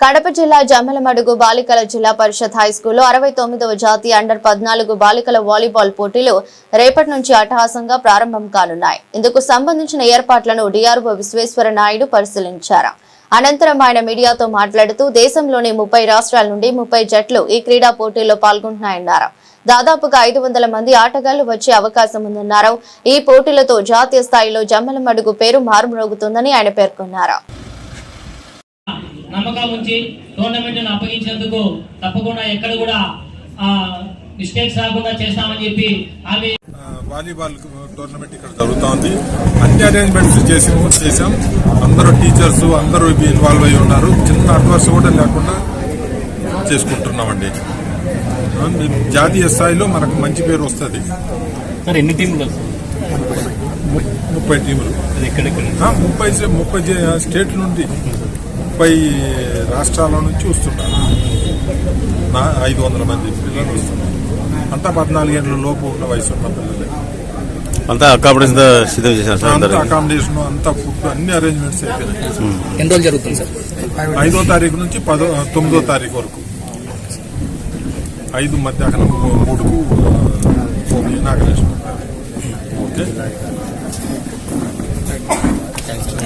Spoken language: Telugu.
కడప జిల్లా జమ్మలమడుగు బాలికల జిల్లా పరిషత్ హై స్కూల్లో అరవై తొమ్మిదవ జాతీయ అండర్ పద్నాలుగు బాలికల వాలీబాల్ పోటీలు రేపటి నుంచి అట్టహాసంగా ప్రారంభం కానున్నాయి. ఇందుకు సంబంధించిన ఏర్పాట్లను డిఆర్ఓ విశ్వేశ్వర నాయుడు పరిశీలించారు. అనంతరం ఆయన మీడియాతో మాట్లాడుతూ దేశంలోని ముప్పై రాష్ట్రాల నుండి ముప్పై జట్లు ఈ క్రీడా పోటీల్లో పాల్గొంటున్నాయన్నారు. దాదాపుగా ఐదు వందల మంది ఆటగాళ్ళు వచ్చే అవకాశం ఉందన్నారు. ఈ పోటీలతో జాతీయ స్థాయిలో జమ్మలమడుగు పేరు మారుమ్రోగుతుందని ఆయన పేర్కొన్నారు. నమ్మకం ఉంచి టోర్నమెంట్ అప్పగించినందుకు తప్పకుండా ఎక్కడ కూడా మిస్టేక్స్ రాకుండా చేస్తామని చెప్పి హామీ ఆ, వాలీబాల్ టోర్నమెంట్ ఇక్కడ జరుగుతోంది. అన్ని అరేంజ్మెంట్స్ చేసి చేసాం అందరూ టీచర్స్ అందరూ ఇన్వాల్వ్ అయి ఉన్నారు. చిన్న అడ్వర్స్ కూడా లేకుండా చేసుకుంటున్నామండి. జాతీయ స్థాయిలో మనకు మంచి పేరు వస్తుంది. సార్ ఎన్ని టీంలు ముప్పై టీములు. ముప్పై ముప్పై స్టేట్ల నుండి. ముప్పై రాష్ట్రాల నుంచి వస్తున్నారు నా ఐదు వందల మంది పిల్లలు వస్తున్నారు. అంతా పద్నాలుగేళ్ళ లోపు ఉన్న వయసు ఉన్న పిల్లలే. అంతా అకామిడేషన్ సిద్ధం చేశారు సార్ అంతా అకామిడేషన్ అంతా ఫుడ్ అన్ని అరేంజ్మెంట్స్ అయిపోయినాయి. ఎన్ని రోజులు జరుగుతుంది సార్? ఐదో తారీఖు నుంచి పదో తొమ్మిదో తారీఖు వరకు. ఐదు మధ్యాహ్నం మూడుకు ఇనాగరేషన్ ఓకే?